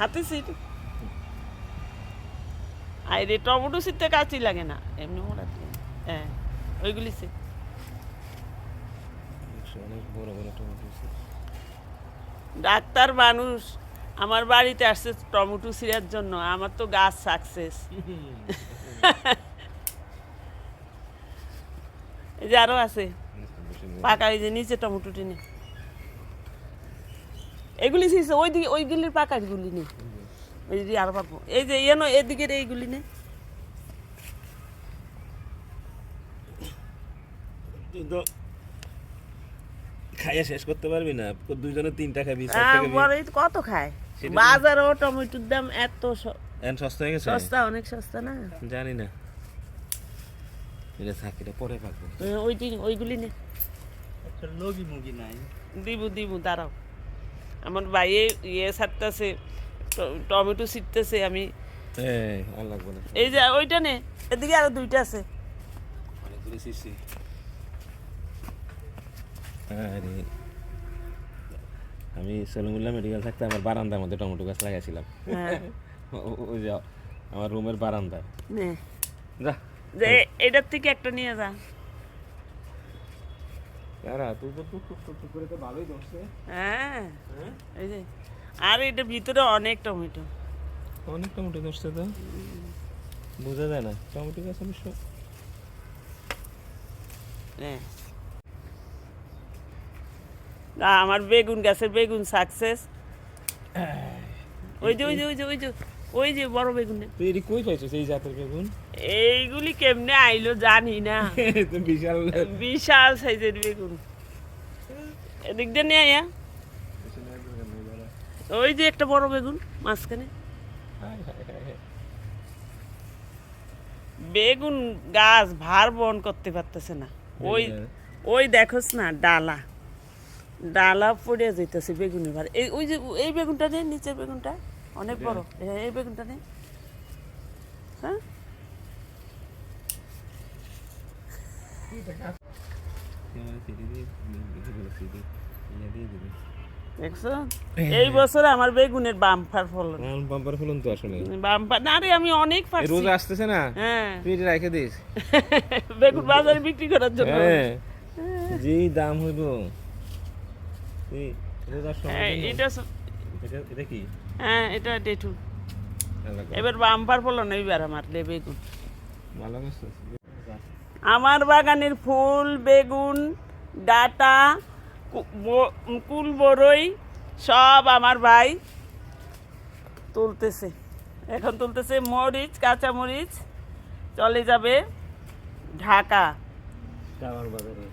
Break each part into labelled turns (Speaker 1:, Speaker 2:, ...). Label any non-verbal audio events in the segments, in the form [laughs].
Speaker 1: হাতে সিট। আর রে টমেটো সিটতে কাঁচি লাগে না। এমনি দিয়ে। হ্যাঁ ওইগুলি সিট। ডাক্তার মানুষ আমার বাড়িতে আসছে টমেটো সিরার জন্য। আমার তো গাছ সাকসেস এই যে আরও আছে। পাকা এই যে নিচে টমেটো টিনে। এগুলি ছিঁড়ছে ওই দিকে ওইগুলির নেই। ওই আরও পাবো এই যে এনো এদিকের এইগুলি নে
Speaker 2: তুই খাইয়া শেষ করতে পারবি না। দুইজনে তিনটা খাবি
Speaker 1: কত খায়? বাজারেও টমেটোর দাম এত
Speaker 2: সস্তা হয়ে গেছে?
Speaker 1: সস্তা অনেক সস্তা না?
Speaker 2: জানি না। এটা থাক এটা পরে পাকবো।
Speaker 1: হ্যাঁ, ওই দিন ওইগুলি নে।
Speaker 3: লগি মুগি নাই।
Speaker 1: দিব দিব দাঁড়াও। আমার ভাইয়ে ইয়ে ছাড়তেছে টমেটো ছিটতেছে আমি
Speaker 2: এই
Speaker 1: যে ওইটা নে এদিকে আরও দুইটা আছে।
Speaker 2: আমি সলিমুল্লাহ মেডিকেল থাকতে আমার বারান্দার মধ্যে টমেটো গাছ লাগাইছিলাম।
Speaker 1: হ্যাঁ।
Speaker 2: ওই যে আমার রুমের বারান্দায়। যা।
Speaker 1: যে এটার থেকে একটা নিয়ে যা।
Speaker 2: কারা তুই তো টুক টুক টুক টুক করে তো ভালোই ধরছে।
Speaker 1: হ্যাঁ। এই যে আর এটা ভিতরে অনেক টমেটো।
Speaker 2: অনেক টমেটো ধরছে তো। বোঝা যায় না টমেটো গাছ অবশ্য
Speaker 1: হ্যাঁ। আমার বেগুন গাছের বেগুন সাকসেস ওই যে ওই যে ওই যে ওই যে। ওই যে বড় বেগুন।
Speaker 2: তুই কই পাইছিস এই জাতের বেগুন?
Speaker 1: এইগুলি কেমনে আইলো জানি না। [laughs]
Speaker 2: বিশাল।
Speaker 1: বিশাল সাইজের বেগুন। এদিক দিয়ে নিয়ে আয়া। ওই যে একটা বড় বেগুন মাঝখানে। বেগুন গাছ ভার বহন করতে পারতেছে না। ওই ওই দেখোস না ডালা। ডালা পড়ে যাইতেছে বেগুনের ভার। এই ওই যে এই বেগুনটা নেই নিচের বেগুনটা। অনেক বড়। হ্যাঁ এই বেগুনটা নেই হ্যাঁ? এই বছর আমার বেগুনের বাম্পার ফলন।
Speaker 2: বাম্পার ফলন তো আসলে।
Speaker 1: বাম্পার না রে আমি অনেক পারছি।
Speaker 2: রোজ আসতেছে না?
Speaker 1: হ্যাঁ।
Speaker 2: তুই এটা রেখে দিস। [laughs]
Speaker 1: বেগুন বাজারে বিক্রি করার জন্য।
Speaker 2: হ্যাঁ। যেই দাম হইব।
Speaker 1: হ্যাঁ, এটা
Speaker 2: এটা এটা কি?
Speaker 1: হ্যাঁ এটা ডেটু। এবার বাম্পার ফলন এইবার আমার লে বেগুন আমার বাগানের ফুল বেগুন ডাটা কুল বরই সব আমার ভাই তুলতেছে। এখন তুলতেছে মরিচ কাঁচা মরিচ চলে যাবে ঢাকা
Speaker 2: কামার বাজারে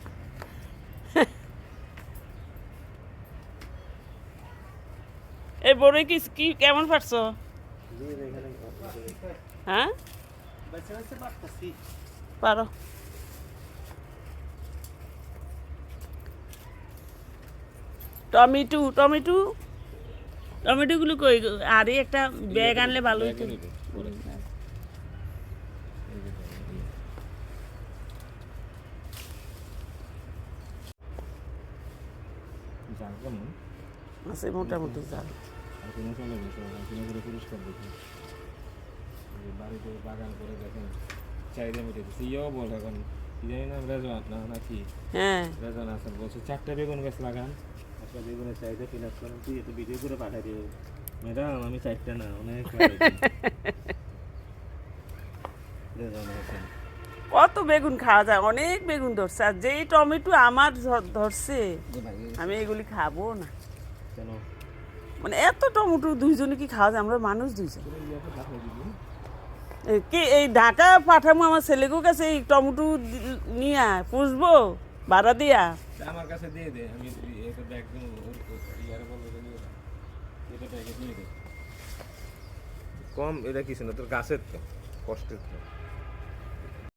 Speaker 1: এই বড়ই কি কি কেমন পারছ? হ্যাঁ? পারো। Tomato tomato? টমেটোগুলো কই আরে একটা ব্যাগ আনলে ভালো হতো
Speaker 2: জান
Speaker 1: আছে মোটামুটি জাল।
Speaker 2: কোনো চলে গেছে আর করে পরিষ্কার দেখি। বাড়িতে বাগান করে দেখেন চাহিদা মিটে দিচ্ছে ইয়েও বল এখন? জানি না রেজওয়ান না নাকি?
Speaker 1: হ্যাঁ।
Speaker 2: রেজওয়ান আছেন বলছে চারটা বেগুন গাছ লাগান। একটা বেগুনের চাহিদা ফিনাস করেন? তুই একটু ভিডিও করে পাঠাই দিও। ম্যাডাম আমি চারটা না অনেক রেজওয়ান আছেন [laughs]
Speaker 1: কত বেগুন খাওয়া যায়? অনেক বেগুন ধরছে। আর যেই টমেটো আমার ধরছে আমি এগুলি খাব না।
Speaker 2: কেন?
Speaker 1: মানে এত টমেটো দুইজনে কি খাওয়া যায়? আমরা মানুষ দুইজন। কি এই ঢাকা পাঠামো আমার ছেলেকেও কাছে এই টমেটো নিয়ে পুষবো ভাড়া দিয়া।
Speaker 2: আমার কাছে দিয়ে দে আমি এটা ব্যাগ ইয়ারে বলব যে এটা ব্যাগে দিয়ে দে। কম এটা কিছু না তোর গাছের তো কষ্টের তো।